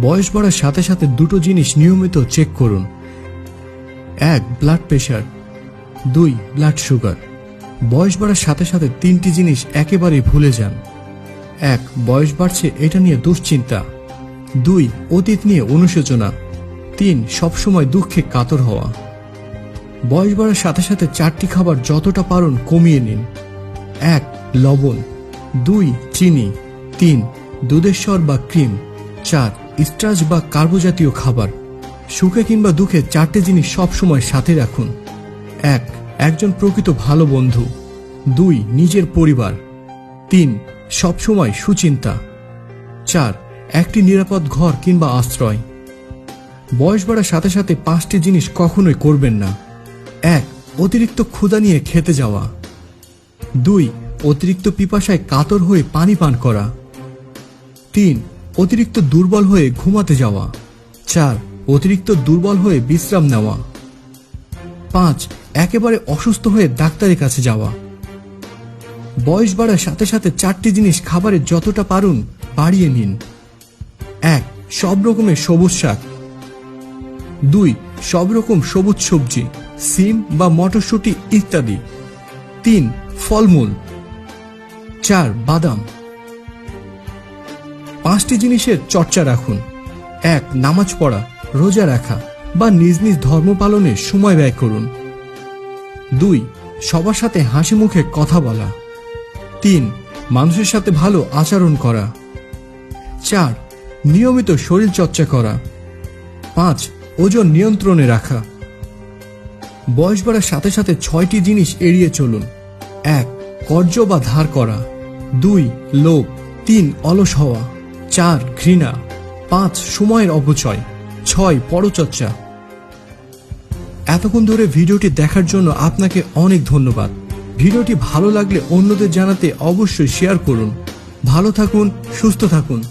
বয়স বাড়ার সাথে সাথে দুটো জিনিস নিয়মিত চেক করুন। এক ব্লাড প্রেশার দুই ব্লাড সুগার বয়স বাড়ার সাথে সাথে তিনটি জিনিস একেবারেই ভুলে যান। এক, বয়স বাড়ছে, এটা নিয়ে দুশ্চিন্তা। দুই, অতীত নিয়ে অনুশোচনা। তিন, সবসময় দুঃখে কাতর হওয়া। বয়স বাড়ার সাথে সাথে চারটি খাবার যতটা পারুন কমিয়ে নিন। এক, লবণ। দুই, চিনি। তিন, দুধের স্বর বা ক্রিম। চার স্টার্চ বা কার্বোজাতীয় খাবার। সুখে কিংবা দুঃখে চারটে জিনিস সবসময় সাথে রাখুন। এক, একজন প্রকৃত ভালো বন্ধু। দুই, নিজের পরিবার। তিন, সবসময় সুচিন্তা। চার, একটি নিরাপদ ঘর কিংবা আশ্রয়। বয়স বাড়ার সাথে সাথে পাঁচটি জিনিস কখনোই করবেন না। এক, অতিরিক্ত ক্ষুধা নিয়ে খেতে যাওয়া। দুই, অতিরিক্ত পিপাসায় কাতর হয়ে পানি পান করা। তিন অতিরিক্ত দুর্বল হয়ে ঘুমাতে যাওয়া। চার, অতিরিক্ত দুর্বল হয়ে বিশ্রাম নেওয়া। পাঁচ, একেবারে অসুস্থ হয়ে ডাক্তারের কাছে যাওয়া। বয়স বাড়ার সাথে সাথে চারটি জিনিস খাবারের যতটা পারুন বাড়িয়ে নিন। এক, সব রকমের সবুজ শাক। দুই, সব রকম সবুজ সবজি, সিম বা মটরশুঁটি ইত্যাদি। তিন, ফলমূল। চার, বাদাম। পাঁচটি জিনিসের চর্চা রাখুন। এক, নামাজ পড়া, রোজা রাখা বা নিজ নিজ ধর্ম পালনে সময় ব্যয় করুন। দুই, সবার সাথে হাসি মুখে কথা বলা। তিন, মানুষের সাথে ভালো আচরণ করা। চার, নিয়মিত শরীর চর্চা করা। পাঁচ, ওজন নিয়ন্ত্রণে রাখা। বয়স বাড়ার সাথে সাথে ছয়টি জিনিস এড়িয়ে চলুন। এক, কর্য বা ধার করা। দুই, লোভ। তিন, অলস হওয়া। চার ঘৃণা, পাঁচ সময়ের অপচয়, ছয় পরচর্চা। এতক্ষণ ধরে ভিডিওটি দেখার জন্য আপনাকে অনেক ধন্যবাদ। ভিডিওটি ভালো লাগলে অন্যদের জানাতে অবশ্যই শেয়ার করুন। ভালো থাকুন, সুস্থ থাকুন।